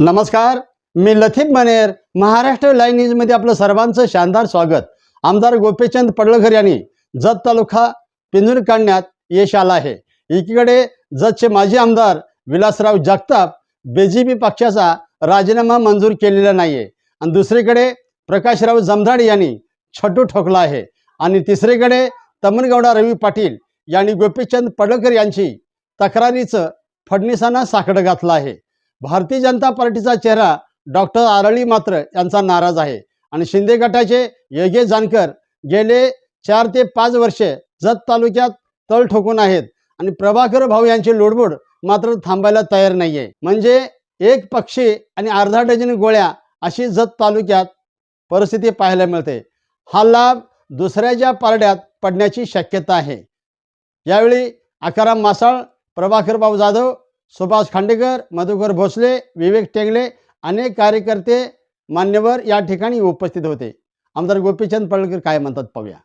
नमस्कार मी लथित मनेर महाराष्ट्र लाईव्ह न्यूजमध्ये आपलं सर्वांचं शानदार स्वागत. आमदार गोपीचंद पडळकर यांनी जत तालुका पिंजून काढण्यात यश आलं आहे. एकीकडे जतचे माजी आमदार विलासराव जगताप बीजेपी पक्षाचा राजीनामा मंजूर केलेला नाही आहे आणि दुसरीकडे प्रकाशराव जमधाड यांनी छटू ठोकला आहे. आणि तिसरीकडे तमनगौडा रवी पाटील यांनी गोपीचंद पडळकर यांची तक्रारीचं फडणीसांना साकडं घातलं आहे. भारतीय जनता पार्टीचा चेहरा डॉक्टर आरळी मात्र यांचा नाराज आहे. आणि शिंदे गटाचे योगे जानकर गेले चार ते पाच वर्षे जत तालुक्यात तळ ठोकून आहेत. आणि प्रभाकर भाऊ यांची लोडबोड मात्र थांबायला तयार नाही आहे म्हणजे एक पक्षी आणि अर्धा डझन गोळ्या अशी जत तालुक्यात परिस्थिती पाहायला मिळते. हा लाभ दुसऱ्याच्या पारड्यात पडण्याची शक्यता आहे. यावेळी अकाराम मासाळ प्रभाकर भाऊ जाधव सुभाष खांडेकर मधुकर भोसले विवेक टेंगले अनेक कार्यकर्ते मान्यवर या ठिकाणी उपस्थित होते. आमदार गोपीचंद पडळकर काय म्हणतात पाहूया.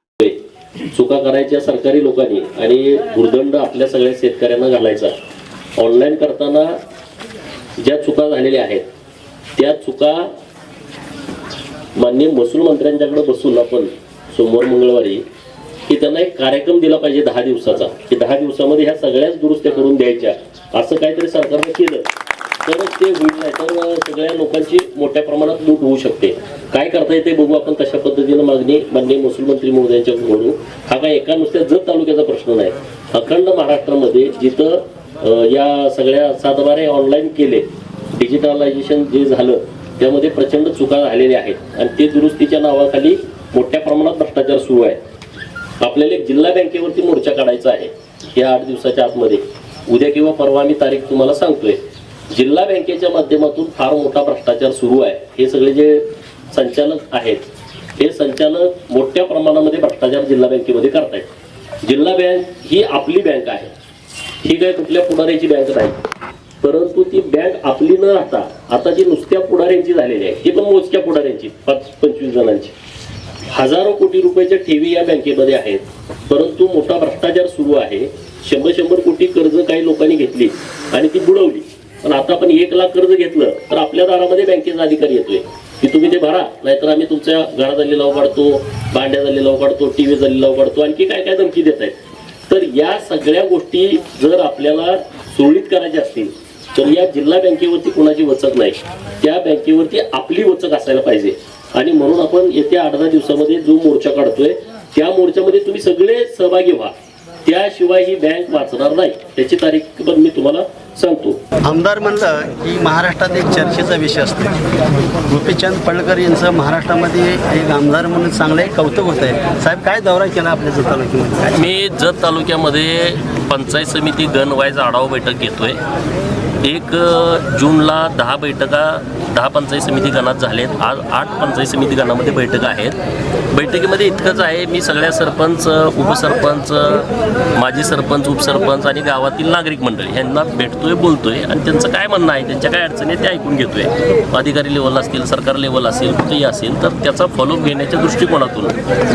चुका करायच्या सरकारी लोकांनी आणि दुर्दंड आपल्या सगळ्या शेतकऱ्यांना घालायचा. ऑनलाईन करताना ज्या चुका झालेल्या आहेत त्या चुका माननीय महसूल मंत्र्यांच्याकडे बसून आपण सोमवार मंगळवारी की त्यांना एक कार्यक्रम दिला पाहिजे दहा दिवसाचा. की दहा दिवसामध्ये ह्या सगळ्याच दुरुस्त्या करून द्यायच्या. असं काहीतरी सरकारनं केलं तरच ते होईल नाही तर सगळ्या लोकांची मोठ्या प्रमाणात लूट होऊ शकते. काय करता येते बघू आपण कशा पद्धतीनं मागणी माननीय महसूल मंत्री महोदयांच्याकडून करू हा काय एका नुसत्या जत तालुक्याचा प्रश्न नाही. अखंड महाराष्ट्रामध्ये जिथं या सगळ्या सातबारे ऑनलाईन केले डिजिटलायझेशन जे झालं त्यामध्ये प्रचंड चुका झालेल्या आहेत. आणि ते दुरुस्तीच्या नावाखाली मोठ्या प्रमाणात भ्रष्टाचार सुरू आहे. आपल्याला एक जिल्हा बँकेवरती मोर्चा काढायचा आहे या आठ दिवसाच्या आतमध्ये. उद्या किंवा परवा मी तारीख तुम्हाला सांगतोय. जिल्हा बँकेच्या माध्यमातून फार मोठा भ्रष्टाचार सुरू आहे. हे सगळे जे संचालक आहेत हे संचालक मोठ्या प्रमाणामध्ये भ्रष्टाचार जिल्हा बँकेमध्ये करतायत. जिल्हा बँक ही आपली बँक आहे. ही काय कुठल्या पुढाऱ्याची बँक नाही. परंतु ती बँक आपली न राहता आता जी नुसत्या पुढाऱ्यांची झालेली आहे ती पण मोजक्या पुढाऱ्यांची पाच पंचवीस जणांची. हजारो कोटी रुपयाच्या ठेवी या बँकेमध्ये आहेत. परंतु मोठा भ्रष्टाचार सुरू आहे. शंभर शंभर कोटी कर्ज काही लोकांनी घेतली आणि ती बुडवली. पण आता आपण एक लाख कर्ज घेतलं तर आपल्या दारामध्ये बँकेचा अधिकारी येतोय. की तुम्ही ते भरा नाहीतर आम्ही तुमच्या घरा आलेला काढतो भांड्या झालेला काढतो टीव्ही झालेला काढतो आणखी काय काय धमकी देत आहेत. तर या सगळ्या गोष्टी जर आपल्याला सुरळीत करायच्या असतील तर या जिल्हा बँकेवरती कोणाची वचक नाही. त्या बँकेवरती आपली वचक असायला पाहिजे. आणि म्हणून आपण येत्या आठ दहा दिवसामध्ये जो मोर्चा काढतोय त्या मोर्चामध्ये तुम्ही सगळे सहभागी व्हा. त्याशिवाय ही बँक वाचणार नाही. त्याची तारीख पण मी तुम्हाला सांगतो. आमदार म्हणलं की महाराष्ट्रात एक चर्चेचा विषय असतो. गोपीचंद पडळकर यांचं महाराष्ट्रामध्ये एक आमदार म्हणून चांगलं एक कौतुक होत आहे साहेब काय दौरा केला आपल्या जत तालुक्यामध्ये? काय मी जत तालुक्यामध्ये पंचायत समिती गण वाईज आढावा बैठक घेतोय. एक जूनला दहा बैठका दहा पंचायत समिती गणात झालेत. आज आठ पंचायत समिती गणामध्ये बैठका आहेत. बैठकीमध्ये इतकंच आहे मी सगळ्या सरपंच उपसरपंच माजी सरपंच उपसरपंच आणि गावातील नागरिक मंडळी ह्यांना भेटतोय बोलतोय आणि त्यांचं काय म्हणणं आहे त्यांच्या काय अडचणी आहे ते ऐकून घेतोय. अधिकारी लेवल असतील सरकार लेवल असेल कुठेही असेल तर त्याचा फॉलोअप घेण्याच्या दृष्टिकोनातून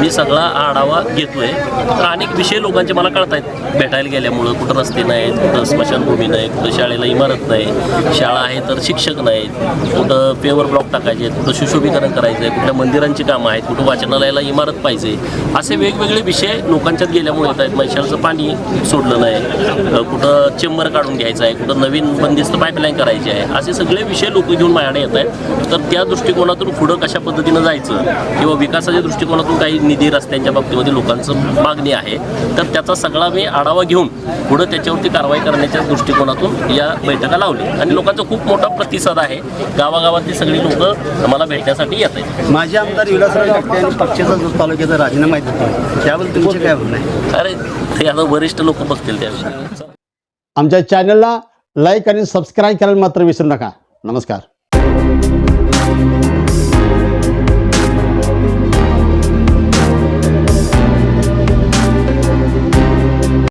मी सगळा आढावा घेतोय. तर अनेक विषय लोकांचे मला कळत आहेत भेटायला गेल्यामुळं कुठं रस्ते नाहीत कुठं स्मशानभूमी नाही कुठं शाळेला इमारत नाही. शाळा आहे तर शिक्षक नाहीत. कुठं पेवर ब्लॉक टाकायचे आहेत कुठं सुशोभीकरण करायचं आहे कुठल्या मंदिरांची कामं आहेत कुठं वाचनालयाला इमारत पाहिजे. असे वेगवेगळे विषय लोकांच्यात गेल्यामुळे येत आहेत. मैशाळचं पाणी सोडलं नाही. कुठं चेंबर काढून घ्यायचं आहे कुठं नवीन बंदिस्त पाईपलाईन करायची आहे. असे सगळे विषय लोक घेऊन माझ्याकडे येत आहेत. तर त्या दृष्टिकोनातून पुढं कशा पद्धतीनं जायचं किंवा विकासाच्या दृष्टिकोनातून काही निधी रस्त्यांच्या बाबतीमध्ये लोकांचं मागणी आहे तर त्याचा सगळा मी आढावा घेऊन पुढं त्याच्यावरती कारवाई करण्याच्या दृष्टिकोनातून या बैठक लावली. आणि लोकांचा खूप मोठा प्रतिसाद आहे. गावागावातली सगळी लोक मला भेटण्यासाठी येत आहेत. माझे आमदार विलासराव जगते आणि पक्षाचा जो तालुक्याचा राजीनामा देतो त्याबद्दल तुमचे काय म्हणणं आहे? अरे ते आता वरिष्ठ लोक बघतील त्याविषयी. आमच्या चॅनलला लाईक आणि सबस्क्राईब करायला मात्र विसरू नका. नमस्कार.